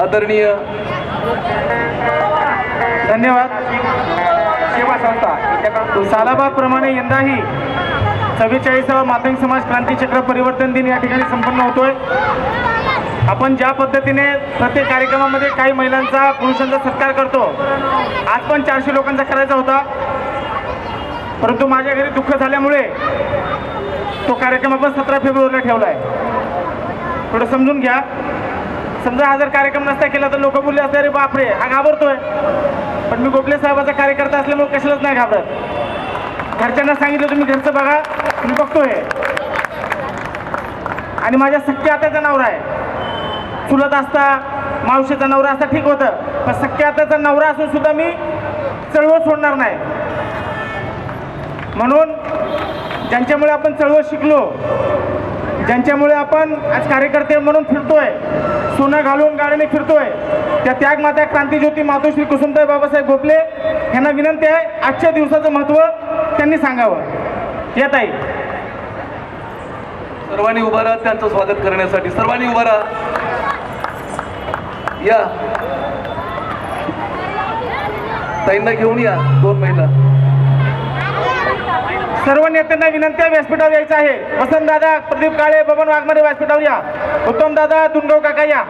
आदरणीय धन्यवाद. सेवा संस्था सालाबाद प्रमाणे यंदाही चव्वेचाळीसावा मातंग समाज क्रांती चक्र परिवर्तन दिन या ठिकाणी संपन्न होतोय. आपण ज्या पद्धतीने प्रत्येक कार्यक्रमामध्ये काही महिलांचा पुरुषांचा सत्कार करतो आज पण चारशे लोकांचा करायचा होता. परंतु माझ्या घरी दुःख झाल्यामुळे तो कार्यक्रम आपण सतरा फेब्रुवारीला ठेवला आहे थोडं समजून घ्या. समजा हा जर कार्यक्रम नसता केला तर लोक बोलले असते अरे बापरे हा घाबरतोय. पण मी गोखले साहेबाचा कार्यकर्ता असल्यामुळे कशालाच नाही घाबरत. घरच्यांना सांगितलं तुम्ही घरचं बघा मी बघतोय. आणि माझ्या सख्या आत्याचा नवरा आहे. चुलत असता मावशीचा नवरा असता ठीक होतं. पण सख्या आत्याचा नवरा असून सुद्धा मी चळवळ सोडणार नाही. म्हणून ज्यांच्यामुळे आपण चळवळ शिकलो ज्यांच्यामुळे आपण आज कार्यकर्ते म्हणून फिरतोय सोनं घालून गाडीने फिरतोय. त्या त्यागमाता क्रांतीज्योती मातोश्री कुसुमताई बाबासाहेब गोपले यांना विनंती आहे आजच्या दिवसाचं महत्त्व त्यांनी सांगावं. येत आहे सर्वांनी उभा राहा त्यांचं स्वागत करण्यासाठी. सर्वांनी उभा राहा. या. ताईंना घेऊन या दोन महिला. सर्व नेत्यांना विनंती आहे व्यासपीठावर यायचं आहे. वसंतदादा प्रदीप काळे बबन वाघमारे व्यासपीठावर या. उत्तम दादा तुंडव काका या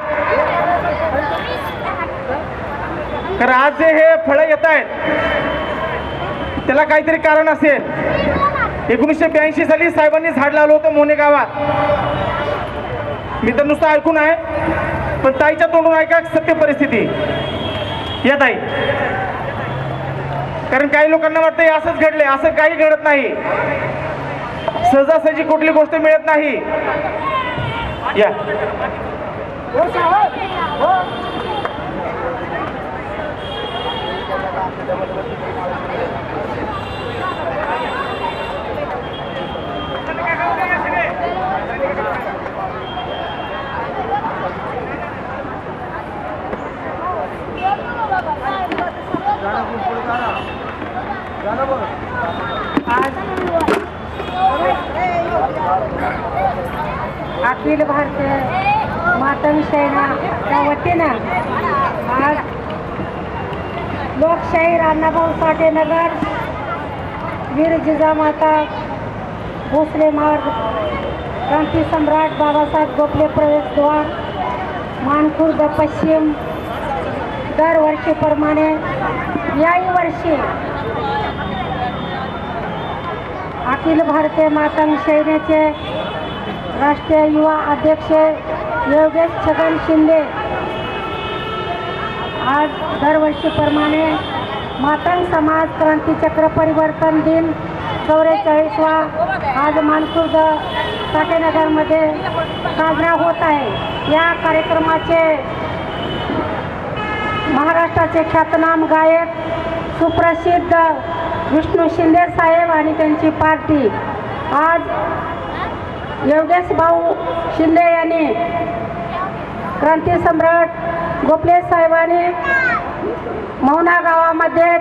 तर आज जे हे फळं येत आहेत त्याला काहीतरी कारण असेल. एकोणीसशे ब्याऐंशी साली साहेबांनी झाड लावलं होतं मोने गावात. मी तर नुसतं ऐकून आहे पण ताईच्या तोंडून ऐका सत्य परिस्थिती. या ताई. कारण काही लोकांना वाटतं असंच घडले असं काही घडत नाही. सहजासहजी कुठली गोष्ट मिळत नाही. या अखिल भारतीय मातंग सेनाच्या वतीनं आज लोकशाही अण्णाभाऊ साठे नगर वीर जिजामाता भोसले मार्ग क्रांती सम्राट बाबासाहेब गोखले प्रवेशद्वार मानखुर्द पश्चिम दरवर्षीप्रमाणे याही वर्षी अखिल भारतीय मातंग सेनेचे राष्ट्रीय युवा अध्यक्ष योगेश छगन शिंदे. आज दरवर्षीप्रमाणे मातंग समाज क्रांतीचक्र परिवर्तन दिन चौवेचाळीसवा आज मानखुर्द साठेनगरमध्ये साजरा होत आहे. या कार्यक्रमाचे महाराष्ट्राचे ख्यातनाम गायक सुप्रसिद्ध विष्णू शिंदे साहेब आणि त्यांची पार्टी. आज योगेश भाऊ शिंदे यांनी क्रांती सम्राट गोपले साहेबांनी मौना गावामध्ये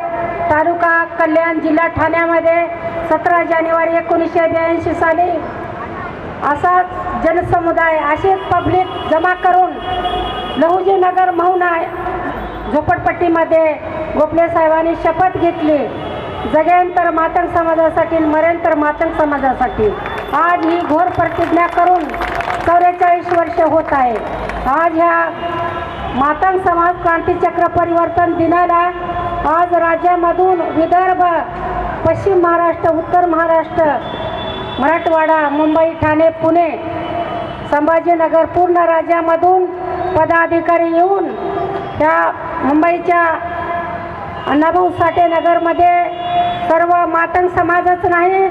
तालुका कल्याण जिल्हा ठाण्यामध्ये सतरा जानेवारी एकोणीसशे ब्याऐंशी साली असाच जनसमुदाय अशीच पब्लिक जमा करून लहुजी नगर मौना झोपडपट्टीमध्ये गोपले साहेबांनी शपथ घेतली. जगेंतर मातंग समाजासाठी मरेंतर मातंग समाजासाठी. आज ही घोर प्रतिज्ञा करून चौवेचाळीस वर्ष होत आहे. आज ह्या मातंग समाज क्रांतीचक्र परिवर्तन दिनाला आज राज्यामधून विदर्भ पश्चिम महाराष्ट्र उत्तर महाराष्ट्र मराठवाडा मुंबई ठाणे पुणे संभाजीनगर पूर्ण राज्यामधून पदाधिकारी येऊन त्या मुंबईच्या अण्णाभाऊ साठे नगरमध्ये सर्व मातंग समाजच नाही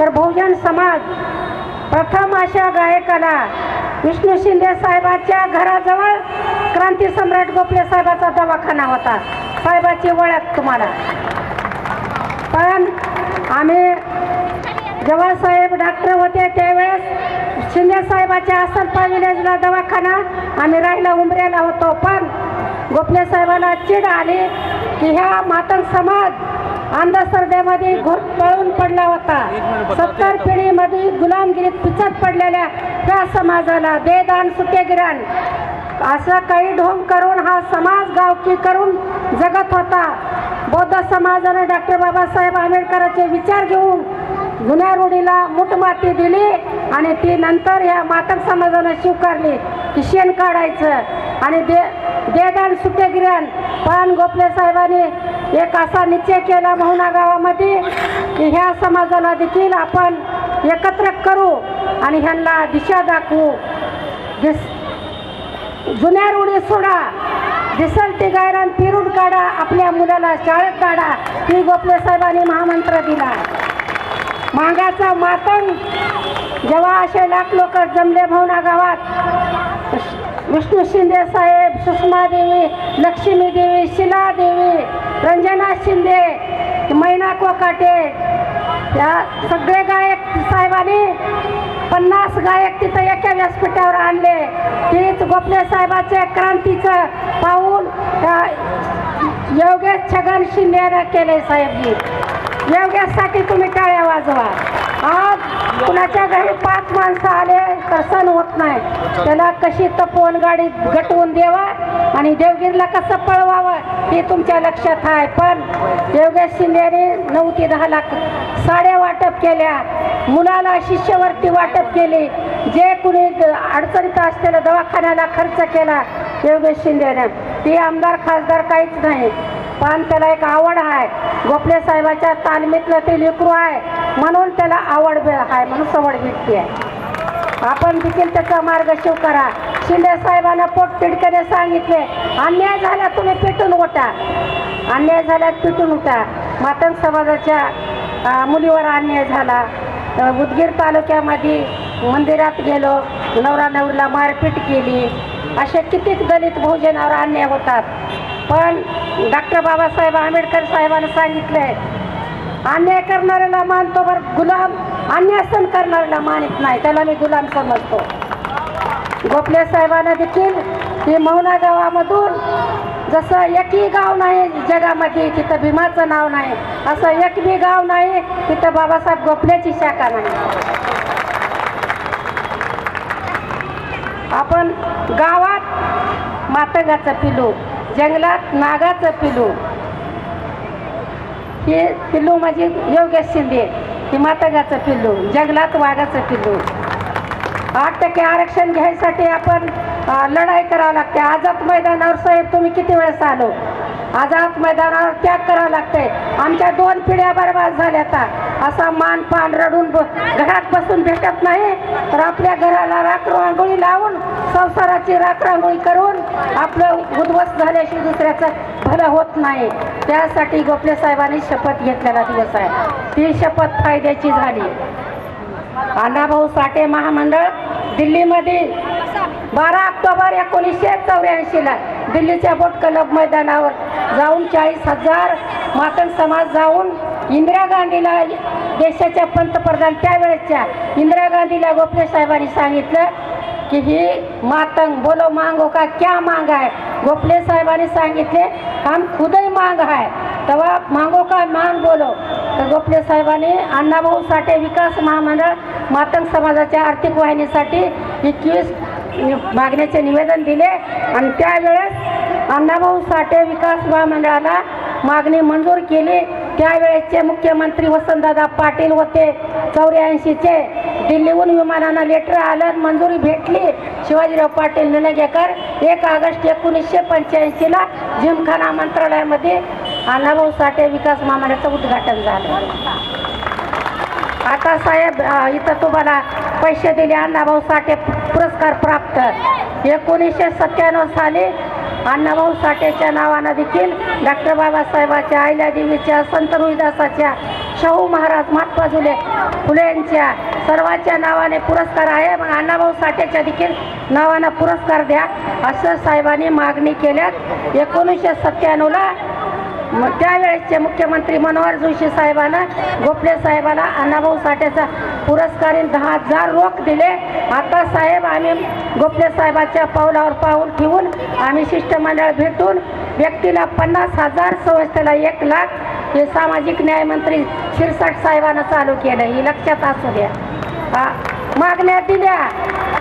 तर बहुजन समाज प्रथम अशा गायकाला विष्णू शिंदे साहेबाच्या घराजवळ क्रांती सम्राट गोखले साहेबाचा दवाखाना होता. साहेबाची ओळख तुम्हाला. पण आम्ही जेव्हा साहेब डॉक्टर होते त्यावेळेस शिंदे साहेबाच्या असलपा विलेजला दवाखाना आम्ही राहिला उमऱ्याला होतो. पण गोखले साहेबाला चिड आली की ह्या मातंग समाज अंधश्रद्धेमध्ये घोटळून पडला होता. सत्तर पिढीमध्ये गुलामगिरीत पिचत पडलेल्या त्या समाजाला देदान सुटेगिरण असं काही ढोंग करून हा समाज गावकी करून जगत होता. बौद्ध समाजाने डॉक्टर बाबासाहेब आंबेडकरांचे विचार घेऊन जुन्या रूढीला मुठमाती दिली आणि ती नंतर ह्या मातक समाजानं स्वीकारली. की शेण काढायचं आणि दे देदान सुट्टेगिऱ्यान पण गोपले साहेबांनी एक असा निश्चय केला मोहना गावामध्ये की ह्या समाजाला देखील आपण एकत्र करू आणि ह्यांना दिशा दाखवू. दिस जुन्या रूढी सोडा. दिसल ती गायरान फिरून काढा. आपल्या मुलाला शाळेत काढा. ती गोपले साहेबांनी महामंत्र दिला. मांगाचा मातंग जेव्हा असे लाख लोक जमले भावना गावात विष्णू शिंदे साहेब सुषमा देवी लक्ष्मी देवी शिला देवी रंजना शिंदे मैना कोकाटे या सगळे गायक साहेबांनी पन्नास गायक तिथं एका व्यासपीठावर आणले. तीच गोपले साहेबाचे क्रांतीचं पाऊल योगेश छगन शिंदेनं केले साहेबजी. योगेशसाठी तुम्ही टाळ्या वाजवा. आज कुणाच्या घरी पाच माणसं आले तर सण होत नाही. त्याला कशी तपवून गाडीत गटवून द्यावा आणि देवगिरीला कसं पळवावं हे तुमच्या लक्षात आहे. पण योगेश शिंदेने नऊ ते दहा लाख साड्या वाटप केल्या. मुलाला शिष्यवृत्ती वाटप केली. जे कुणी अडचणीत असलेल्या दवाखान्याला खर्च केला योगेश शिंदेने. ते आमदार खासदार काहीच नाही. पण त्याला एक आवड आहे. गोपले साहेबाच्या तालमीतलं ते लेकरू आहे. म्हणून त्याला आवड आहे म्हणून सवड भेटते. आहे आपण देखील त्याचा मार्ग शिव करा. शिंदे साहेबांना पोटतिडकीने सांगितले. अन्याय झाला तुम्ही पेटून उठा. अन्याय झाल्यास पेटून उठा. मातंग समाजाच्या मुलीवर अन्याय झाला. उदगीर तालुक्यामध्ये मंदिरात गेलो. नवरा नवरीला मारपीट केली. असे कितीक दलित भोजनावर अन्याय होतात. पण डॉक्टर बाबासाहेब आंबेडकर साहेबांनी सांगितलंय अन्याय करणाऱ्याला मानतो बरं गुलाम अन्याय सण करणाऱ्याला मानित नाही. त्याला मी गुलाम समजतो. गोपले साहेबांना देखील ही मौना गावामधून जसं एकही गाव नाही जगामध्ये तिथं भीमाचं नाव नाही असं एक बी गाव नाही तिथं बाबासाहेब गोपल्याची शाखा नाही. आपण गावात मातंगाचं पिलू जंगलात नागाचं पिलू. हे पिल्लू म्हणजे योगेश शिंदे हे मातंगाचं पिल्लू जंगलात वाघाचं पिल्लू आठ टक्के आरक्षण घ्यायसाठी आपण लढाई करावं लागते. आझाद मैदानावर साहेब तुम्ही किती वेळेस आलो? आझाद मैदानावर त्याग करावं लागतंय. आमच्या दोन पिढ्या बरबाद झाल्या तर असा मान पान रडून घरात बसून भेटत नाही. तर आपल्या घराला राख रांगोळी लावून संसाराची राख रांगोळी करून आपलं उद्ध्वस्त झाल्याशिवाय दुसऱ्याचं भलं होत नाही. त्यासाठी गोपले साहेबांनी शपथ घेतलेला दिवस आहे. ती शपथ फायद्याची झाली. अण्णाभाऊ साठे महामंडळ दिल्लीमध्ये बारा ऑक्टोबर एकोणीसशे चौऱ्याऐंशीला दिल्लीच्या बोट क्लब मैदानावर जाऊन चाळीस हजार मातंग समाज जाऊन इंदिरा गांधीला देशाच्या पंतप्रधान त्यावेळेसच्या इंदिरा गांधीला गोपले साहेबांनी सांगितलं की ही मातंग बोलो मांगो का क्या मांग आहे? गोपले साहेबांनी सांगितले हम खुदही मांग आहे. तेव्हा मांगो का मांग बोलो. तर गोपले साहेबांनी अण्णाभाऊ साठे विकास महामंडळ मातंग समाजाच्या आर्थिक वाहिनीसाठी एकवीस मागण्याचे निवेदन दिले आणि त्यावेळेस अण्णाभाऊ साठे विकास महामंडळाला मागणी मंजूर केली. त्यावेळेसचे मुख्यमंत्री वसंतदादा पाटील होते. चौऱ्याऐंशीचे दिल्लीहून विमानानं लेटर आलं मंजुरी भेटली. शिवाजीराव पाटील निलंगेकर एक ऑगस्ट एकोणीसशे पंच्याऐंशीला जिमखाना मंत्रालयामध्ये अण्णाभाऊ साठे विकास महामंडळाचं उद्घाटन झालं. आता साहेब इथं तुम्हाला पैसे दिले. अण्णाभाऊ साठे पुरस्कार प्राप्त. एकोणीसशे सत्त्याण्णव साली अण्णाभाऊ साठेच्या नावानं देखील डॉक्टर बाबासाहेबाच्या आहिल्यादेवीच्या संत रोहिदासाच्या शाहू महाराज महात्मा फुले फुलेंच्या सर्वांच्या नावाने पुरस्कार आहे. मग अण्णाभाऊ साठेच्या देखील नावानं पुरस्कार द्या असं साहेबांनी मागणी केल्यात. एकोणीसशे सत्त्याण्णवला मग त्यावेळेसचे मुख्यमंत्री मनोहर जोशी साहेबांना गोपले साहेबांना अण्णाभाऊ साठेचा पुरस्कारीन दहा हजार रोख दिले. आता साहेब आम्ही गोपले साहेबाच्या पावलावर पाऊल ठेवून आम्ही शिष्टमंडळ भेटून व्यक्तीला पन्नास हजार संस्थेला एक लाख हे सामाजिक न्यायमंत्री शिरसाट साहेबांना चालू केलं. ही लक्षात असू द्या. हा, मागण्या दिल्या.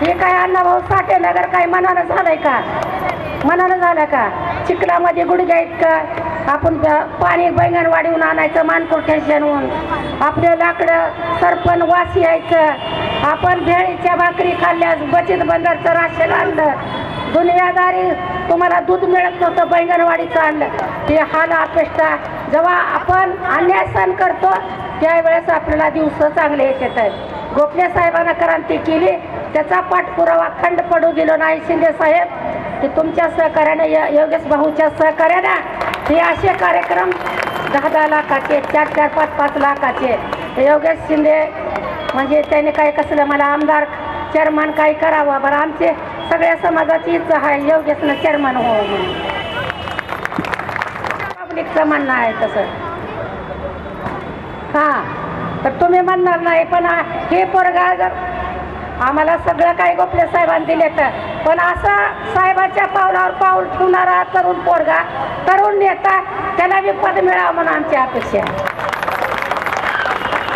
हे काय अण्णाभाऊ साठे नगर काय मनानं झालंय का? मनानं झालं का? चिखलामध्ये गुडघ्या इतकं आपण पाणी बैंगण वाढवून आणायचं मानपूर ठेशनहून आपलं लाकडं सरपण वास यायचं. आपण भेळीच्या भाकरी खाल्ल्यास बचत बंदरचं राशन आणलं. दुनियादारी तुम्हाला दूध मिळत नव्हतं बैंगणवाडीचं आणलं. हे हाल अपेष्टा जेव्हा आपण अन्याय सण करतो त्यावेळेस आपल्याला दिवस चांगले येत आहेत गोखले साहेबांना क्रांती केली. त्याचा पाठपुरावा खंड पडू दिलो नाही शिंदे साहेब. ते तुमच्या सहकार्याने य- योगेश भाऊच्या सहकार्यानं हे असे कार्यक्रम दहा दहा लाखाचे चार चार पाच पाच लाखाचे. योगेश शिंदे म्हणजे त्याने काय कसलं मला आमदार चेअरमन काय करावं? बरं आमचे सगळ्या समाजाची इच्छा आहे. योगेशनं चेअरमन हो म्हणून. पब्लिकचं म्हणणं आहे तसं. हां तर तुम्ही म्हणणार नाही पण हे पोरगा जर आम्हाला सगळं काही गोपले साहेबांनी दिले तर पण असा साहेबाच्या पावलावर पाऊल ठेवणारा तरुण पोरगा तरुण नेता त्याला बी पद मिळावं म्हणून आमची अपेक्षा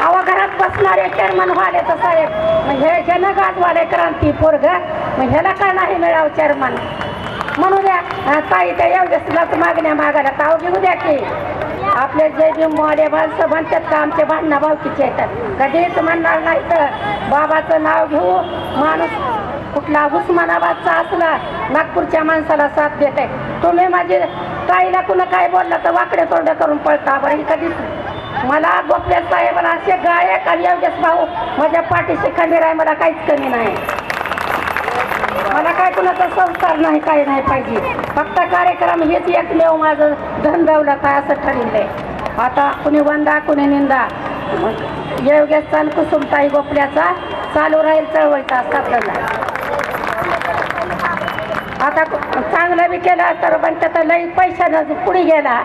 अवा घरात बसणारे चेअरमन व्हाले तर साहेब मग हे ज्यानं गाजवाले क्रांती पोरग मग ह्याला का नाही मिळावं चेअरमन म्हणू द्या. ताई त्या एवढ्याच मागण्या मागायला ताव घेऊ द्या की. आपले जे बी मोडे माणसं म्हणतात का आमचे भांडणं भावकीचे येतात. कधीच म्हणणार नाही तर. बाबाचं नाव घेऊ. माणूस कुठला उस्मानाबादचा असला नागपूरच्या माणसाला साथ देत. आहे तुम्ही माझी ताईला कुणा काय बोललं तर वाकडे तोंड करून पळता बरं ही कधीच मला गोपले साहेब असे गायक आणि योगेश भाऊ? माझ्या पाठीशी खंडीर आहे मला काहीच कमी नाही. मला काय कुणाचा संस्कार नाही काही नाही पाहिजे. फक्त कार्यक्रम हेच एकमेव माझं धन दौलत आहे असं ठरवलंय आता कुणी वंदा कुणी निंदा. मग कुसुमताई गोपल्याचा चालू राहील चळवळीचा सापडला आता चांगलं बी केलं तर पण त्याचा लई पैशानं पुढे गेला.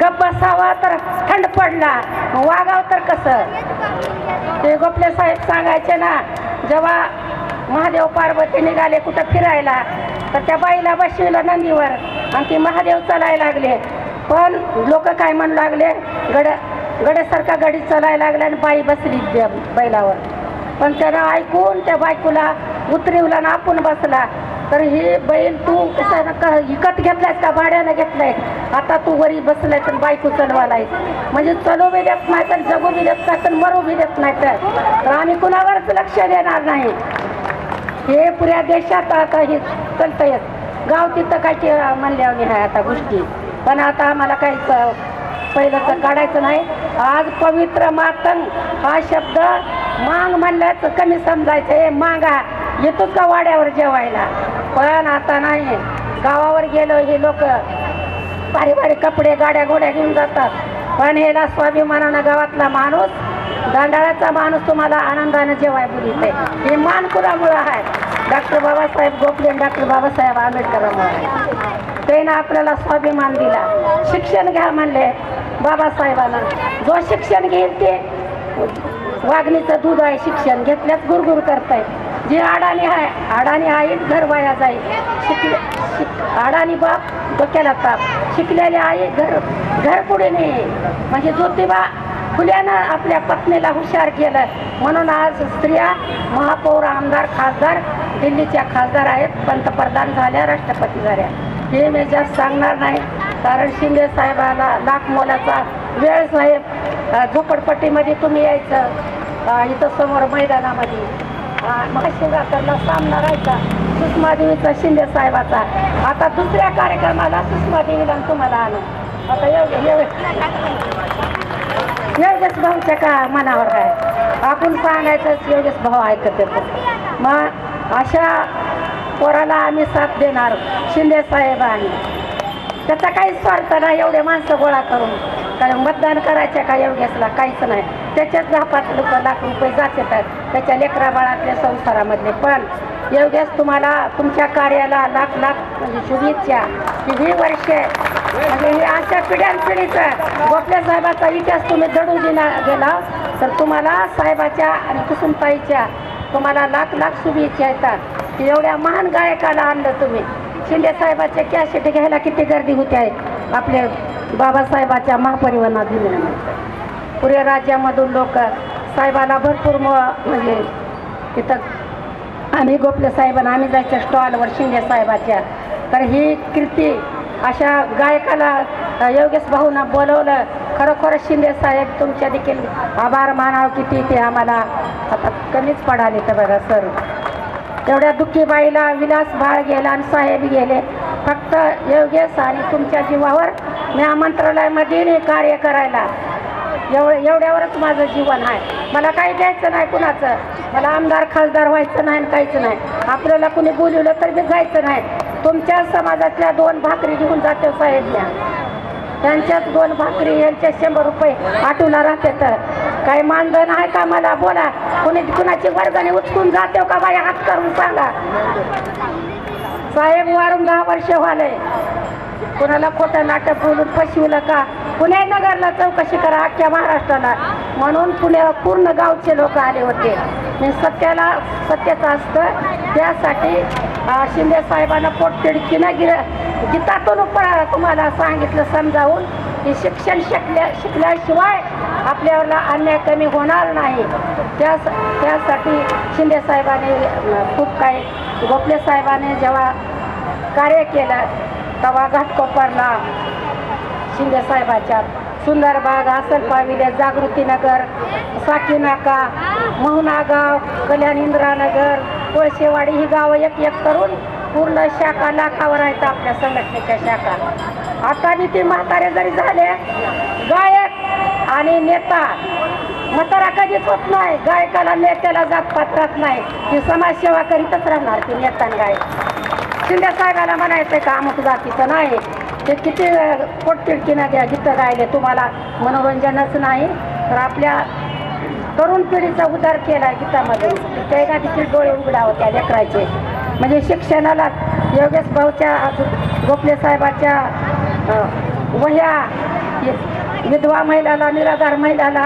गप्प बसावा तर थंड पडला. वागाव वागावं तर कसं? ते गोपले साहेब सांगायचे ना जेव्हा महादेव पार्वती निघाले कुठं फिरायला तर त्या बाईला बसविलं नंदीवर आणि ती महादेव चालायला लागले. पण लोक काय म्हणू लागले? गड गड्यासारखा गाडी चालायला लागला आणि बाई बसली त्या बैलावर. पण त्यानं ऐकून त्या बायकोला उतरवला आणि आपण बसला. तर हे बैल तू कसं क- विकत घेतलायस का? भाड्यानं घेतलाय. आता तू वरी बसलाय तर बायको चलवालाय म्हणजे चलो बी देत नाही तर जगू बी देत नाही तर मरू बी देत नाही तर. आम्ही कुणावरच लक्ष देणार नाही. हे पुऱ्या देशात आता हे चालतं येत गाव तिथं काही म्हणल्या आहे आता गोष्टी. पण आता आम्हाला काही पहिलं तर काढायचं नाही. आज पवित्र मातंग हा शब्द मांग म्हणल्याचं कमी समजायचं. हे मांगा येतोच का वाड्यावर जेवायला? पण आता नाही. गावावर गेलो हे लोक भारी भारी कपडे गाड्या गोड्या घेऊन जातात. पण हेला स्वाभिमानानं गावातला माणूस दांडाळ्याचा माणूस तुम्हाला आनंदानं जेवाय बोलित हे मान कुरामुळं आहे. डॉक्टर बाबासाहेब गोखले डॉक्टर बाबासाहेब आंबेडकरांमुळे त्यानं आपल्याला स्वाभिमान दिला. शिक्षण घ्या म्हणले बाबासाहेबांना. जो शिक्षण घेईल ते वागणीचं दूध आहे शिक्षण. घेतल्यास गुरगुर करताय. जे अडाणी आहे अडाणी आई घर वाया जाईल. शिकले शिक अडाणी बाप डोक्याला ताप. शिकलेली आई घर घर पुढे नाही म्हणजे ज्योतिबा फुल्यानं आपल्या पत्नीला हुशार केलं. म्हणून आज स्त्रिया महापौर आमदार खासदार दिल्लीच्या खासदार आहेत. पंतप्रधान झाल्या राष्ट्रपती झाल्या. हे मी जास्त सांगणार नाही. कारण शिंदे साहेबाला लाख मोलाचा वेळ साहेब झोपडपट्टीमध्ये तुम्ही यायचं इथं समोर मैदानामध्ये. अ, सामना राहायचा. सुषमा देवीचा शिंदे साहेबाचा. आता दुसऱ्या कार्यक्रमाला सुषमा देवीला तुम्हाला आणू. आता एवढे योगेश भाऊच्या का मनावर आहे आपण सांगायचं योगेश भाऊ ऐकत येतो. मग अशा पोराला आम्ही साथ देणार शिंदे साहेबांनी. आणि त्याचा काहीच स्वार्थ नाही एवढे माणसं गोळा करून. कारण मतदान करायचं का योगेशला काहीच नाही. त्याच्याच दहा पाच लोक लाख रुपये जात येतात. त्याच्या लेकरा बाळातल्या संसारामधले. पण योगेश तुम्हाला तुमच्या कार्याला लाख लाख म्हणजे शुभेच्छा. की ही वर्षे म्हणजे ही अशा गोपल्या साहेबाचा इतिहास तुम्ही दडून दिला गेला. तर तुम्हाला साहेबाच्या आणि कुसुमताईच्या तुम्हाला लाख लाख शुभेच्छा येतात. की एवढ्या महान गायकाला आणलं तुम्ही. शिंदे साहेबाच्या कॅसेट घ्यायला किती गर्दी होते आहे. आपल्या बाबासाहेबाच्या महापरिवारात दिल्यानंतर पुऱ्या राज्यामधून लोक साहेबाला भरपूर म म्हणजे तिथं आम्ही गोपले साहेबांना आम्ही जायच्या स्टॉलवर शिंदे साहेबाच्या. तर ही कीर्ती अशा गायकाला योगेश भाऊना बोलवलं. खरोखर शिंदे साहेब तुमच्या देखील आभार मानाव किती ते आम्हाला आता कमीच पडाले तर बघा सर. एवढ्या दुःखी बाईला विलास बाळ गेला आणि साहेब गेले. फक्त योगेश आणि तुमच्या जीवावर मी मंत्रालयामध्ये कार्य करायला. एव एवढ्यावरच माझं जीवन आहे. मला काही द्यायचं नाही कुणाचं. मला आमदार खासदार व्हायचं नाही आणि काहीच नाही. आपल्याला कुणी बोलवलं तर मी जायचं नाही. तुमच्या समाजातल्या दोन भाकरी घेऊन जाते साहेबल्या त्यांच्याच दोन भाकरी यांच्या शंभर रुपये आठवला राहते तर. काही मानधन आहे का मला? बोला. कुणी कुणाची वर्गाने उचकून जाते का बाई? हात करून सांगा. साहेब वारून दहा वर्ष झाले. कुणाला खोटं नाटक बोलून फसवलं का? पुणे नगरला चौकशी करा अख्ख्या महाराष्ट्राला. म्हणून पुणे पूर्ण गावचे लोक आले होते. मी सत्याला सत्याचं असतं. त्यासाठी शिंदे साहेबांना पोटतिडकीनं गिर गीतातून पण तुम्हाला सांगितलं समजावून की शिक्षण शिकल्या शिकल्याशिवाय आपल्याला अन्याय कमी होणार नाही. त्या त्यासाठी शिंदे साहेबांनी खूप काही गोपले साहेबांनी जेव्हा कार्य केलं तवा घाटकोपरला शिंदे साहेबाच्या सुंदर बाग आसल पाविले जागृतीनगर साकीनाका मोहनागाव कल्याण इंद्रानगर कोळशेवाडी ही गावं एक एक करून पूर्ण शाखा लाखावर आहेत आपल्या संघटनेच्या शाखा. आता बी ते म्हातारे जरी झाले गायक आणि नेता म्हातारा कधीच होत नाही. गायकाला नेत्याला जात पात्रात नाही. ती समाजसेवा करीतच राहणार ती नेता गायक. शिंदे साहेबाला म्हणायचं का अमुक जातीचं नाही. ते किती पोटतिडकीनं घ्या गीतं गायले तुम्हाला मनोरंजनच नाही. तर आपल्या तरुण पिढीचा उद्धार केला गीतामध्ये. त्याला देखील डोळे उघडावं त्या लेकराचे. म्हणजे शिक्षणाला योगेश भाऊच्या गोपले साहेबाच्या वह्या विधवा महिलाला निराधार महिलाला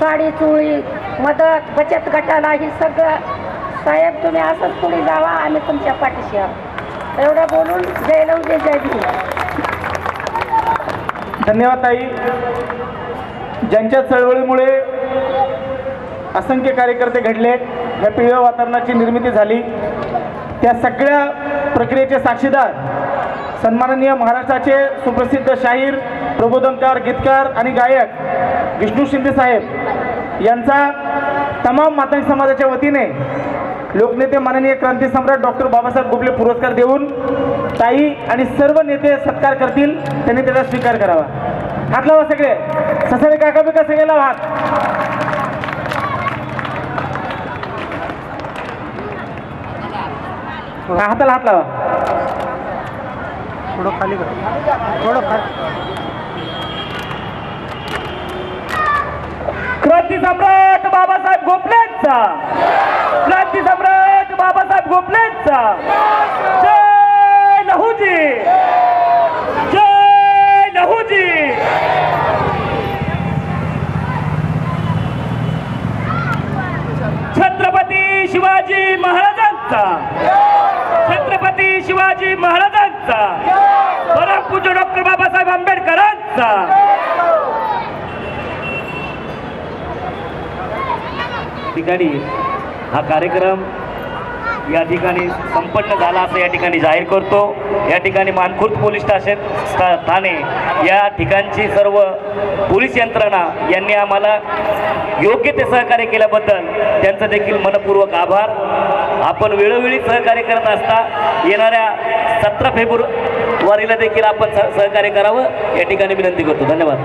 साडी चोळी मदत बचत गटाला ही सगळं साहेब तुम्ही असंच पुढे जावा आम्ही तुमच्या पाठीशी आहोत. एवढं बोलून जय लव जय धन्यवाद ताई. ज्यांच्या चळवळीमुळे असंख्य कार्यकर्ते घडले या पिवळ्या वातावरणाची निर्मिती झाली. त्या सगळ्या प्रक्रियेचे साक्षीदार सन्माननीय महाराष्ट्राचे सुप्रसिद्ध शाहीर प्रबोधनकार गीतकार आणि गायक विष्णू शिंदे साहेब यांचा तमाम मातंग समाजाच्या वतीने लोकनेते माननीय क्रांती सम्राट डॉक्टर बाबासाहेब गोपले पुरस्कार देऊन ताई आणि सर्व नेते सत्कार करतील त्यांनी त्याचा स्वीकार करावा. हात लावा सगळे. ससारे काका बिका सगळे लावा हात. हाताला हात लावा. थोडं खाली थोडं खाली. क्रांती सम्राट बाबासाहेब गोपलेंचा बाबासाहेब गोपलेंचा जय लहूजी. जय लहूजी. छत्रपती शिवाजी महाराजांचा. छत्रपती शिवाजी महाराजांचा. परमपूज्य डॉक्टर बाबासाहेब आंबेडकरांचा. ठिकाणी हा कार्यक्रम या ठिकाणी संपन्न झाला असं या ठिकाणी जाहीर करतो. या ठिकाणी मानखुर्द पोलीस स्टेशन स्था- ठाणे या ठिकाणची सर्व पोलीस यंत्रणा यांनी आम्हाला योग्य ते सहकार्य केल्याबद्दल त्यांचं देखील मनपूर्वक आभार. आपण वेळोवेळी सहकार्य करत असता येणाऱ्या सतरा फेब्रुवारीला देखील आपण सह- सहकार्य करावं. या ठिकाणी विनंती करतो. धन्यवाद.